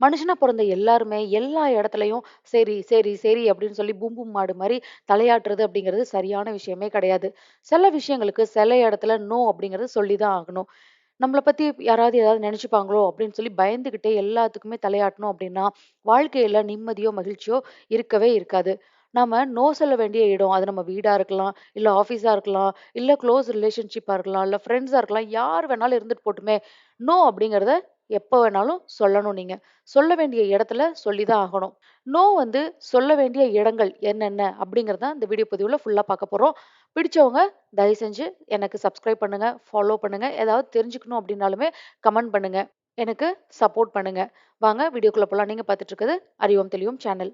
மனுஷனா பிறந்த எல்லாருமே எல்லா இடத்துலையும் சரி, சரி, சரி அப்படின்னு சொல்லி பூம் பூம் மாடு மாதிரி தலையாட்டுறது அப்படிங்கிறது சரியான விஷயமே கிடையாது. சில விஷயங்களுக்கு சில இடத்துல நோ அப்படிங்கிறது சொல்லி தான் ஆகணும். நம்மளை பத்தி யாராவது ஏதாவது நினைச்சுப்பாங்களோ அப்படின்னு சொல்லி பயந்துகிட்டே எல்லாத்துக்குமே தலையாட்டணும் அப்படின்னா, வாழ்க்கையில நிம்மதியோ, மகிழ்ச்சியோ இருக்கவே இருக்காது. நாம நோ சொல்ல வேண்டிய இடம், அது நம்ம வீடா இருக்கலாம், இல்ல ஆஃபீஸா இருக்கலாம், இல்ல க்ளோஸ் ரிலேஷன்ஷிப்பா இருக்கலாம், இல்ல ஃப்ரெண்ட்ஸா இருக்கலாம். யார் வேணாலும் இருந்துட்டு போட்டுமே. நோ அப்படிங்கிறத எப்போ வேணாலும் சொல்லணும் நீங்கள் சொல்ல வேண்டிய இடத்துல சொல்லி தான் ஆகணும். நோ வந்து சொல்ல வேண்டிய இடங்கள் என்னென்ன அப்படிங்கிறத தான் இந்த வீடியோ பதிவில் ஃபுல்லாக பார்க்க போகிறோம் பிடிச்சவங்க தயவு செஞ்சு எனக்கு சப்ஸ்கிரைப் பண்ணுங்கள் ஃபாலோ பண்ணுங்கள் ஏதாவது தெரிஞ்சுக்கணும் அப்படின்னாலுமே கமெண்ட் பண்ணுங்க. எனக்கு சப்போர்ட் பண்ணுங்க. வாங்க வீடியோக்குள்ள போலாம். நீங்க பார்த்துட்டு இருக்குது அறிவோம் தெளிவோம் சேனல்.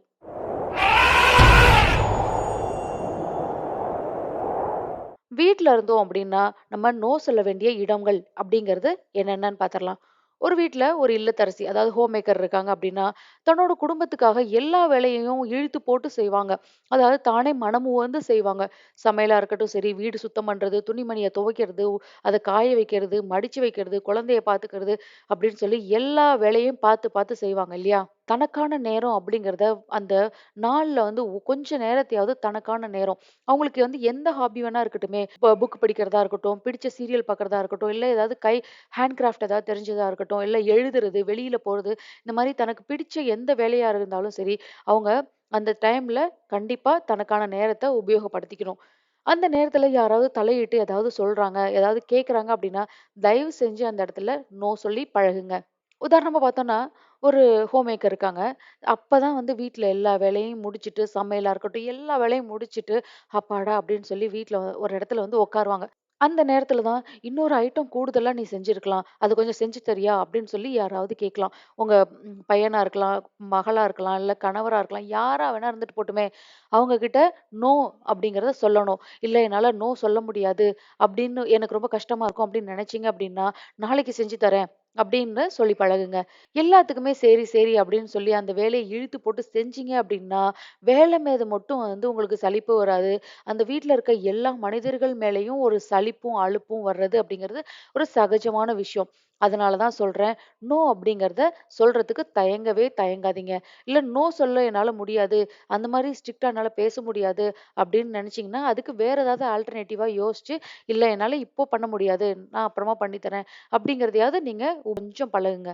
வீட்டில் இருந்தோம் அப்படின்னா, நம்ம நோ சொல்ல வேண்டிய இடங்கள் அப்படிங்கிறது என்னென்னு பார்த்துடலாம் ஒரு வீட்டில் ஒரு இல்லத்தரசி, அதாவது ஹோம் மேக்கர் இருக்காங்க அப்படின்னா, தன்னோட குடும்பத்துக்காக எல்லா வேலையையும் இழுத்து போட்டு செய்வாங்க. அதாவது தானே மனமுவந்து செய்வாங்க. சமையலாக இருக்கட்டும் சரி, வீடு சுத்தம் பண்ணுறது துணிமணியை துவைக்கிறது, அதை காய வைக்கிறது, மடித்து வைக்கிறது, குழந்தைய பார்த்துக்கிறது அப்படின்னு சொல்லி எல்லா வேலையும் பார்த்து பார்த்து செய்வாங்க இல்லையா? தனக்கான நேரம் அப்படிங்கிறத அந்த நாள்ல வந்து ஒ கொஞ்ச நேரத்தையாவது தனக்கான நேரம். அவங்களுக்கு வந்து எந்த ஹாபி வேணா இருக்கட்டுமே. இப்போ புக் படிக்கிறதா இருக்கட்டும், பிடிச்ச சீரியல் பார்க்கிறதா இருக்கட்டும், இல்லை ஏதாவது கை ஹேண்ட் கிராஃப்ட் ஏதாவது தெரிஞ்சதா இருக்கட்டும், இல்லை எழுதுறது, வெளியில போறது, இந்த மாதிரி தனக்கு பிடிச்ச எந்த வேலையா இருந்தாலும் சரி, அவங்க அந்த டைம்ல கண்டிப்பா தனக்கான நேரத்தை உபயோகப்படுத்திக்கணும். அந்த நேரத்துல யாராவது தலையிட்டு ஏதாவது சொல்றாங்க, ஏதாவது கேட்குறாங்க அப்படின்னா, தயவு செஞ்சு அந்த இடத்துல நோ சொல்லி பழகுங்க. உதாரணமா பார்த்தோம்னா, ஒரு ஹோம் மேக்கர் இருக்காங்க. அப்பதான் வந்து வீட்ல எல்லா வேலையும் முடிச்சுட்டு, சமையலா இருக்கட்டும், எல்லா வேலையும் முடிச்சுட்டு, அப்பாடா! அப்படின்னு சொல்லி வீட்ல ஒரு இடத்துல வந்து உட்காருவாங்க. அந்த நேரத்துல தான் இன்னொரு ஐட்டம் கூடுதலா நீ செஞ்சிருக்கலாம். அது கொஞ்சம் செஞ்சு தரியா? அப்படின்னு சொல்லி யாராவது கேட்கலாம். உங்க ம் பையனா இருக்கலாம், மகளா இருக்கலாம், இல்ல கணவரா இருக்கலாம். யாரா வேணா இருந்துட்டு போட்டுமே. அவங்க கிட்ட நோ அப்படிங்கிறத சொல்லணும். இல்ல என்னால நோ சொல்ல முடியாது அப்படின்னு எனக்கு ரொம்ப கஷ்டமா இருக்கும் அப்படின்னு நினைச்சீங்க அப்படின்னா, நாளைக்கு செஞ்சு தரேன். அப்படின்னு சொல்லி பழகுங்க. எல்லாத்துக்குமே சரி, சரி அப்படின்னு சொல்லி அந்த வேலையை இழுத்து போட்டு செஞ்சீங்க அப்படின்னா, வேலை மேது மட்டும் வந்து உங்களுக்கு சலிப்பு வராது. அந்த வீட்டில் இருக்க எல்லா மனிதர்கள் மேலயும் ஒரு சலிப்பும், அலுப்பும் வர்றது அப்படிங்கிறது ஒரு சகஜமான விஷயம். அதனால தான் சொல்கிறேன் நோ அப்படிங்கிறத சொல்கிறதுக்கு தயங்கவே தயங்காதீங்க. இல்லை நோ சொல்ல என்னால் முடியாது. அந்த மாதிரி ஸ்ட்ரிக்ட்டா என்னால் பேச முடியாது அப்படின்னு நினச்சிங்கன்னா அதுக்கு வேறு ஏதாவது ஆல்டர்னேட்டிவாக யோசிச்சு, இல்லை என்னால் இப்போ பண்ண முடியாது. நான் அப்புறமா பண்ணித்தரேன் அப்படிங்கிறதையாவது நீங்கள் கொஞ்சம் பழகுங்க.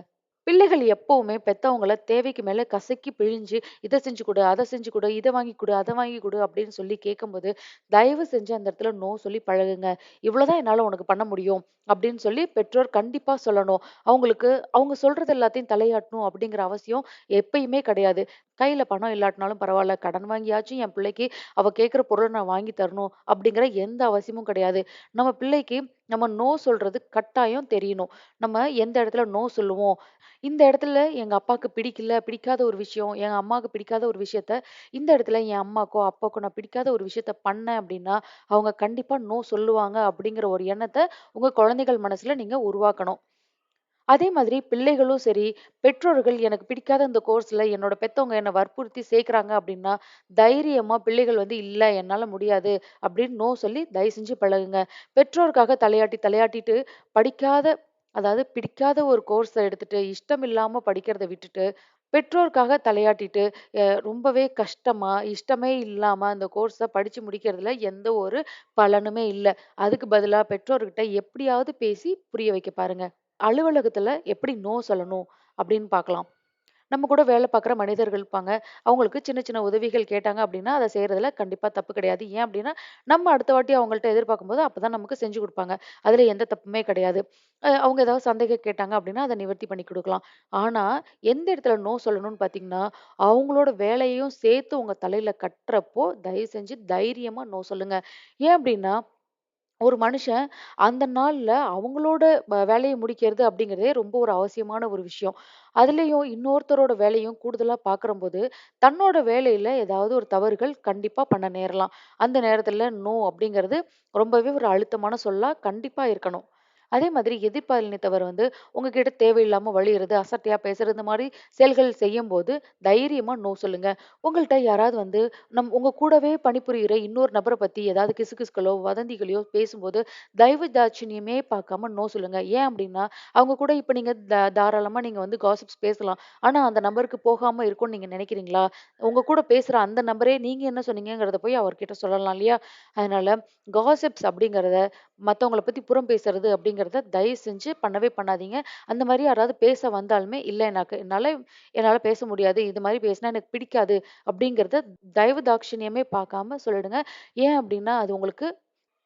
பிள்ளைகள் எப்பவுமே பெத்தவங்கள தேவைக்கு மேல கசக்கி பிழிஞ்சு, "இத செஞ்சு கொடு அதை செஞ்சு கொடு இத வாங்கி குடு, அதை வாங்கி குடு" அப்படின்னு சொல்லி கேட்கும்போது, தயவு செஞ்சு அந்த இடத்துல நோ சொல்லி பழகுங்க. "இவ்வளவுதான் என்னால உனக்கு பண்ண முடியும்." அப்படின்னு சொல்லி பெற்றோர் கண்டிப்பா சொல்லணும். அவங்களுக்கு அவங்க சொல்றது எல்லாத்தையும் தலையாட்டணும் அப்படிங்கிற அவசியம் எப்பயுமே கிடையாது. கையில பணம் இல்லாட்டினாலும் பரவாயில்ல கடன் வாங்கியாச்சும் என் பிள்ளைக்கு அவ கேட்குற பொருளை நான் வாங்கி தரணும் அப்படிங்கிற எந்த அவசியமும் கிடையாது. நம்ம பிள்ளைக்கு நம்ம நோ சொல்றது கட்டாயம் தெரியணும். நம்ம எந்த இடத்துல நோ சொல்லுவோம், இந்த இடத்துல எங்க அப்பாவுக்கு பிடிக்கல, பிடிக்காத ஒரு விஷயம், எங்க அம்மாவுக்கு பிடிக்காத ஒரு விஷயத்த, இந்த இடத்துல என் அம்மாக்கோ, அப்பாக்கோ நான் பிடிக்காத ஒரு விஷயத்த பண்ணேன் அப்படின்னா, அவங்க கண்டிப்பா நோ சொல்லுவாங்க அப்படிங்கிற ஒரு எண்ணத்தை உங்க குழந்தைகள் மனசுல நீங்க உருவாக்கணும். அதே மாதிரி பிள்ளைகளும் சரி, பெற்றோர்கள் எனக்கு பிடிக்காத இந்த கோர்ஸில் என்னோட பெற்றவங்க என்னை வற்புறுத்தி சேர்க்குறாங்க அப்படின்னா, தைரியமாக பிள்ளைகள் வந்து இல்லை என்னால் முடியாது அப்படின்னு நோ சொல்லி தயவு செஞ்சு பழகுங்க. பெற்றோருக்காக தலையாட்டி தலையாட்டிட்டு படிக்காத அதாவது பிடிக்காத ஒரு கோர்ஸை எடுத்துட்டு, இஷ்டம் இல்லாமல் படிக்கிறத விட்டுட்டு, பெற்றோருக்காக தலையாட்டிட்டு, ரொம்பவே கஷ்டமா, இஷ்டமே இல்லாம அந்த கோர்ஸை படிச்சு முடிக்கிறதுல எந்த ஒரு பலனுமே இல்லை அதுக்கு பதிலாக பெற்றோர்கிட்ட எப்படியாவது பேசி புரிய வைக்க பாருங்க. அலுவலகத்தில் எப்படி நோ சொல்லணும் அப்படின்னு பார்க்கலாம். நம்ம கூட வேலை பார்க்குற மனிதர்கள் இருப்பாங்க. அவங்களுக்கு சின்ன சின்ன உதவிகள் கேட்டாங்க அப்படின்னா, அதை செய்கிறதுல கண்டிப்பாக தப்பு கிடையாது. ஏன் அப்படின்னா, நம்ம அடுத்த வாட்டி அவங்கள்ட்ட எதிர்பார்க்கும்போது அப்பதான் நமக்கு செஞ்சு கொடுப்பாங்க அதில் எந்த தப்புமே கிடையாது. அவங்க ஏதாவது சந்தேகம் கேட்டாங்க அப்படின்னா, அதை நிவர்த்தி பண்ணி கொடுக்கலாம் ஆனால் எந்த இடத்துல நோ சொல்லணும்னு பார்த்தீங்கன்னா, அவங்களோட வேலையையும் சேர்த்து உங்கள் தலையில் கட்டுறப்போ, தயவு செஞ்சு தைரியமாக நோ சொல்லுங்கள் ஏன் அப்படின்னா, ஒரு மனுஷன் அந்த நாள்ல அவங்களோட வ வேலைய முடிக்கிறது அப்படிங்கிறதே ரொம்ப ஒரு அவசியமான ஒரு விஷயம். அதுலயும் இன்னொருத்தரோட வேலையும் கூடுதலா பார்க்குறம்போது, தன்னோட வேலையில ஏதாவது ஒரு தவறுகள் கண்டிப்பா பண்ண நேரலாம். அந்த நேரத்துல நோ அப்படிங்கிறது ரொம்பவே ஒரு அழுத்தமான சொல்லா கண்டிப்பா இருக்கணும். அதே மாதிரி எதிர்பாலினத்தவர் வந்து உங்ககிட்ட தேவையில்லாமல் வழியிறது, அசட்டையா பேசுறது இந்த மாதிரி செயல்கள் செய்யும்போது தைரியமா நோ சொல்லுங்க. உங்கள்கிட்ட யாராவது வந்து நம் உங்க கூடவே பணிபுரிகிற இன்னொரு நபரை பத்தி ஏதாவது கிசுகிசுக்களோ, வதந்திகளையோ பேசும்போது தயவு தாட்சியமே பார்க்காம நோ சொல்லுங்க. ஏன் அப்படின்னா அவங்க கூட இப்ப நீங்க த தாராளமா நீங்க வந்து காசிப்ஸ் பேசலாம். ஆனா அந்த நபருக்கு போகாம இருக்கும்னு நீங்க நினைக்கிறீங்களா? உங்க கூட பேசுற அந்த நபரே நீங்க என்ன சொன்னீங்கிறத போய் அவர்கிட்ட சொல்லலாம் இல்லையா? அதனால காசிப்ஸ் அப்படிங்கிறத மத்தவங்கள பத்தி புறம் பேசுறது அப்படிங்கிறத தயவு செஞ்சு பண்ணவே பண்ணாதீங்க. அந்த மாதிரி யாராவது பேச வந்தாலுமே, "இல்ல எனக்கு என்னால என்னால பேச முடியாது. இது மாதிரி பேசினா எனக்கு பிடிக்காது." அப்படிங்கிறத தயவு தாட்சணியமே பார்க்காம சொல்லிடுங்க. ஏன் அப்படின்னா, அது உங்களுக்கு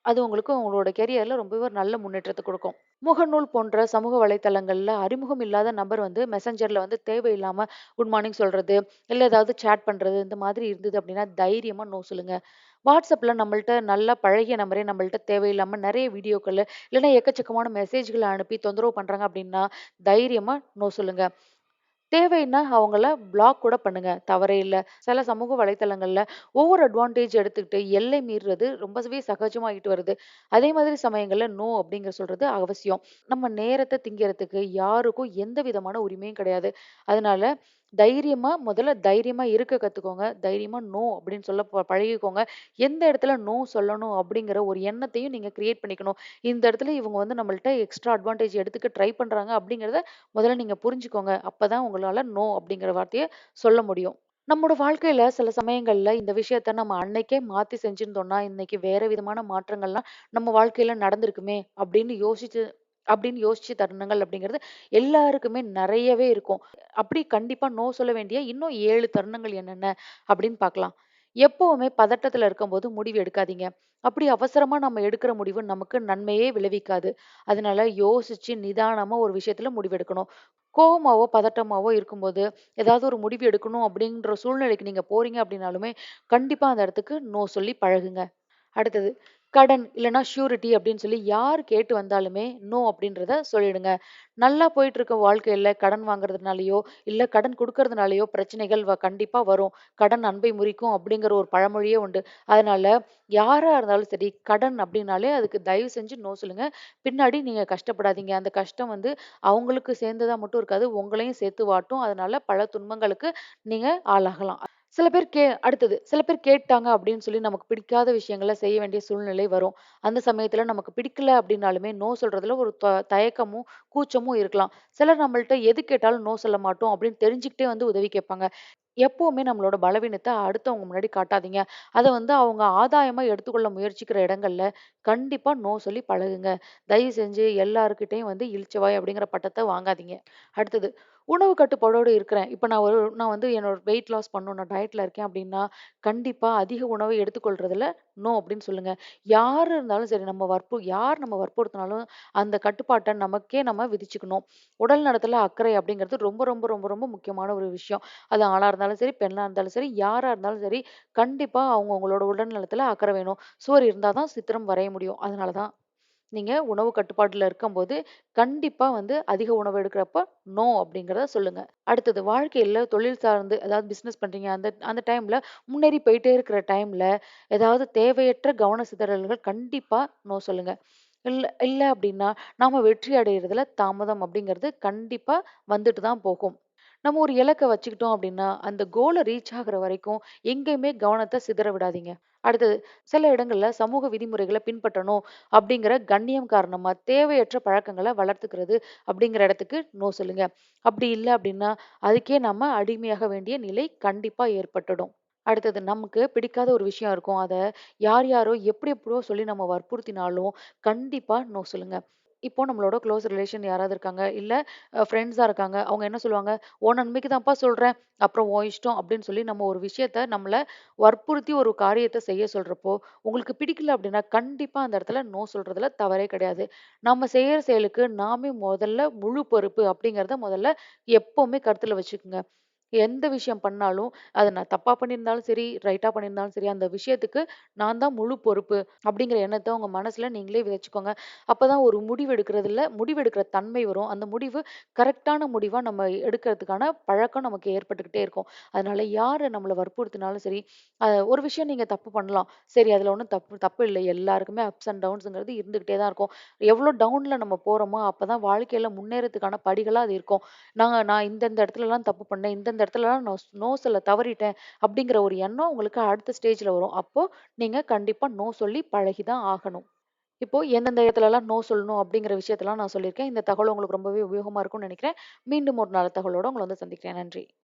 அது உங்களுக்கு உங்களோட கெரியர்ல ரொம்பவே ஒரு நல்ல முன்னேற்றத்தை கொடுக்கும் முகநூல் போன்ற சமூக வலைத்தளங்களில் அறிமுகம் இல்லாத நபர் வந்து மெசஞ்சர்ல வந்து தேவையில்லாமல் குட் மார்னிங் சொல்றது, இல்ல ஏதாவது சேட் பண்றது இந்த மாதிரி இருந்தது அப்படின்னா, தைரியமாக நோ சொல்லுங்க. வாட்ஸ்அப்பில் நம்மள்ட்ட நல்லா பழகிய நம்பரே நம்மள்ட்ட தேவையில்லாமல் நிறைய வீடியோக்கள் இல்லைன்னா எக்கச்சக்கமான மெசேஜ்களை அனுப்பி தொந்தரவு பண்ணுறாங்க அப்படின்னா, தைரியமாக நோ சொல்லுங்கள் தேவைன்னா அவங்கள பிளாக் கூட பண்ணுங்க. தவறே இல்லை சில சமூக வலைத்தளங்கள்ல ஒவ்வொரு அட்வான்டேஜ் எடுத்துக்கிட்டு எல்லை மீறுறது ரொம்பவே சகஜமாகிட்டு வருது. அதே மாதிரி சமயங்கள்ல நோ அப்படிங்கிற சொல்றது அவசியம். நம்ம நேரத்தை திங்கிறதுக்கு யாருக்கும் எந்த விதமான உரிமையும் கிடையாது. அதனால தைரியமாக முதல்ல தைரியமாக இருக்க கற்றுக்கோங்க தைரியமாக நோ அப்படின்னு சொல்ல ப பழகிக்கோங்க. எந்த இடத்துல நோ சொல்லணும் அப்படிங்கிற ஒரு எண்ணத்தையும் நீங்கள் கிரியேட் பண்ணிக்கணும். இந்த இடத்துல இவங்க வந்து நம்மள்ட்ட எக்ஸ்ட்ரா அட்வான்டேஜ் எடுத்துக்க ட்ரை பண்ணுறாங்க அப்படிங்கிறத முதல்ல நீங்கள் புரிஞ்சுக்கோங்க. அப்போ தான் உங்களால் நோ அப்படிங்கிற வார்த்தையை சொல்ல முடியும். நம்மளோட வாழ்க்கையில சில சமயங்கள்ல இந்த விஷயத்த நம்ம அன்னைக்கே மாத்தி செஞ்சிருந்தோம்னா, இன்னைக்கு வேற விதமான மாற்றங்கள்லாம் நம்ம வாழ்க்கையில நடந்திருக்குமே அப்படின்னு யோசிச்சு அப்படின்னு யோசிச்ச தருணங்கள் அப்படிங்கிறது எல்லாருக்குமே நிறையவே இருக்கும். அப்படி கண்டிப்பா நோ சொல்ல வேண்டிய இன்னும் ஏழு தருணங்கள் என்னென்ன அப்படின்னு பார்க்கலாம். எப்பவுமே பதட்டத்துல இருக்கும்போது முடிவு எடுக்காதீங்க. அப்படி அவசரமா நம்ம எடுக்கிற முடிவு நமக்கு நன்மையே விளைவிக்காது. அதனால யோசிச்சு நிதானமா ஒரு விஷயத்துல முடிவெடுக்கணும். கோபமாவோ பதட்டமாவோ இருக்கும்போது, ஏதாவது ஒரு முடிவு எடுக்கணும் அப்படின்ற சூழ்நிலைக்கு நீங்க போறீங்க அப்படின்னாலுமே, கண்டிப்பா அந்த இடத்துக்கு நோ சொல்லி பழகுங்க. அடுத்தது கடன் இல்லைனா ஷூரிட்டி அப்படின்னு சொல்லி யார் கேட்டு வந்தாலுமே நோ அப்படின்றத சொல்லிடுங்க. நல்லா போயிட்டு இருக்க வாழ்க்கையில் கடன் வாங்குறதுனாலயோ, இல்லை கடன் கொடுக்கறதுனாலயோ பிரச்சனைகள் வ கண்டிப்பாக வரும். "கடன் அன்பை முறிக்கும்" அப்படிங்கிற ஒரு பழமொழியே உண்டு. அதனால யாராக இருந்தாலும் சரி, கடன் அப்படின்னாலே அதுக்கு தயவு செஞ்சு நோ சொல்லுங்க. பின்னாடி நீங்கள் கஷ்டப்படாதீங்க. அந்த கஷ்டம் வந்து அவங்களுக்கு சேர்ந்ததா மட்டும் இருக்காது. உங்களையும் சேர்த்து வாட்டும். அதனால பல துன்பங்களுக்கு நீங்கள் ஆளாகலாம். சில பேர் கே அடுத்தது சில பேர் கேட்டாங்க அப்படின்னு சொல்லி நமக்கு பிடிக்காத விஷயங்களை செய்ய வேண்டிய சூழ்நிலை வரும். அந்த சமயத்துல நமக்கு பிடிக்கல அப்படின்னாலுமே நோ சொல்றதுல ஒரு த தயக்கமும், கூச்சமும் இருக்கலாம். சிலர் நம்மள்ட்ட எது கேட்டாலும் நோ சொல்ல மாட்டோம் அப்படின்னு தெரிஞ்சுக்கிட்டே வந்து உதவி கேட்பாங்க. எப்பவுமே நம்மளோட பலவீனத்தை அடுத்தவங்க முன்னாடி காட்டாதீங்க. அதை வந்து அவங்க ஆதாயமா எடுத்துக்கொள்ள முயற்சிக்கிற இடங்கள்ல கண்டிப்பா நோ சொல்லி பழகுங்க. தயவு செஞ்சு எல்லாருக்கிட்டையும் வந்து இழிச்சவாய் அப்படிங்கிற பட்டத்தை வாங்காதீங்க. அடுத்தது உணவு கட்டுப்பாடோடு இருக்கிறேன். இப்போ நான் ஒரு நான் வந்து என்னோட வெயிட் லாஸ் பண்ணணும். நான் டயட்ல இருக்கேன் அப்படின்னா, கண்டிப்பாக அதிக உணவை எடுத்துக்கொள்றதுல நோ அப்படின்னு சொல்லுங்க. யார் இருந்தாலும் சரி நம்ம வற்பு யார் நம்ம வற்புறுத்தினாலும் அந்த கட்டுப்பாட்டை நமக்கே நம்ம விதிச்சுக்கணும். உடல் நலத்தில் அக்கறை அப்படிங்கிறது ரொம்ப ரொம்ப ரொம்ப ரொம்ப முக்கியமான ஒரு விஷயம். அது ஆளாக இருந்தாலும் சரி, பெண்ணாக இருந்தாலும் சரி, யாரா இருந்தாலும் சரி, கண்டிப்பாக அவங்கவுங்களோட உடல் நலத்தில் அக்கறை வேணும். சுவர் இருந்தால் தான் சித்திரம் வரைய முடியும். அதனால தான் நீங்கள் உணவு கட்டுப்பாட்டில் இருக்கும்போது, கண்டிப்பாக வந்து அதிக உணவு எடுக்கிறப்ப நோ அப்படிங்கிறத சொல்லுங்க. அடுத்தது வாழ்க்கையில் தொழில் சார்ந்து அதாவது பிஸ்னஸ் பண்ணுறீங்க அந்த அந்த டைமில் முன்னேறி போயிட்டே இருக்கிற டைமில் ஏதாவது தேவையற்ற கவன சிதறல்கள் கண்டிப்பாக நோ சொல்லுங்க. இல்லை இல்லை அப்படின்னா, நாம் வெற்றி அடைகிறதுல தாமதம் அப்படிங்கிறது கண்டிப்பாக வந்துட்டு தான் போகும். நம்ம ஒரு இலக்கை வச்சுக்கிட்டோம் அப்படின்னா, அந்த கோலை ரீச் ஆகுற வரைக்கும் எங்கேயுமே கவனத்தை சிதற விடாதீங்க. அடுத்தது, சில இடங்கள்ல சமூக விதிமுறைகளை பின்பற்றணும் அப்படிங்கிற கண்ணியம் காரணமா தேவையற்ற பழக்கங்களை வளர்த்துக்கிறது அப்படிங்கிற இடத்துக்கு நோ சொல்லுங்க. அப்படி இல்லை அப்படின்னா, அதுக்கே நம்ம அடிமையாக வேண்டிய நிலை கண்டிப்பா ஏற்பட்டுடும். அடுத்தது நமக்கு பிடிக்காத ஒரு விஷயம் இருக்கும். அதை யார் யாரோ எப்படி எப்படியோ சொல்லி நம்ம வற்புறுத்தினாலும், கண்டிப்பா நோ சொல்லுங்க. இப்போ நம்மளோட க்ளோஸ் ரிலேஷன் யாராவது இருக்காங்க. இல்லை ஃப்ரெண்ட்ஸாக இருக்காங்க. அவங்க என்ன சொல்லுவாங்க, "உன் நன்மைக்கு தான்ப்பா சொல்கிறேன் அப்புறம் ஓ இஷ்டம்." அப்படின்னு சொல்லி நம்ம ஒரு விஷயத்த நம்மளை வற்புறுத்தி ஒரு காரியத்தை செய்ய சொல்கிறப்போ உங்களுக்கு பிடிக்கல அப்படின்னா, கண்டிப்பாக அந்த இடத்துல நோ சொல்கிறதுல தவறே கிடையாது. நம்ம செய்கிற செயலுக்கு நாமே முதல்ல முழு பொறுப்பு அப்படிங்கிறத முதல்ல எப்போவுமே கருத்தில் வச்சுக்கோங்க எந்த விஷயம் பண்ணாலும், அதை நான் தப்பாக பண்ணியிருந்தாலும் சரி, ரைட்டாக பண்ணியிருந்தாலும் சரி, அந்த விஷயத்துக்கு நான் தான் முழு பொறுப்பு அப்படிங்கிற எண்ணத்தை உங்கள் மனசில் நீங்களே விதைச்சிக்கோங்க அப்போ தான் ஒரு முடிவு எடுக்கிறதுல முடிவெடுக்கிற தன்மை வரும். அந்த முடிவு கரெக்டான முடிவாக நம்ம எடுக்கிறதுக்கான பழக்கம் நமக்கு ஏற்பட்டுக்கிட்டே இருக்கும். அதனால யார் நம்மளை வற்புறுத்தினாலும் சரி, ஒரு விஷயம் நீங்கள் தப்பு பண்ணலாம். சரி அதில் ஒன்றும் தப்பு தப்பு இல்லை எல்லாருக்குமே அப்ஸ் அண்ட் டவுன்ஸுங்கிறது இருந்துக்கிட்டே தான் இருக்கும். எவ்வளோ டவுனில் நம்ம போகிறோமோ அப்போ தான் வாழ்க்கையில் முன்னேறதுக்கான படிகளாக அது இருக்கும். நாங்கள் நான் இந்தந்த இடத்துலலாம் தப்பு பண்ணேன். இந்த இந்த இடத்துல நான் நோ சொல்ல தவறிட்டேன். அப்படிங்கிற ஒரு எண்ணம் உங்களுக்கு அடுத்த ஸ்டேஜ்ல வரும். அப்போ நீங்க கண்டிப்பா நோ சொல்லி பழகி தான் ஆகணும். இப்போ எந்தெந்த இடத்துலலாம் நோ சொல்லணும் அப்படிங்கிற விஷயத்தெல்லாம் நான் சொல்லியிருக்கேன். இந்த தகவல் உங்களுக்கு ரொம்பவே உபயோகமா இருக்கும்னு நினைக்கிறேன் மீண்டும் ஒரு நல்ல தகவலோட உங்கள வந்து சந்திக்கிறேன். நன்றி.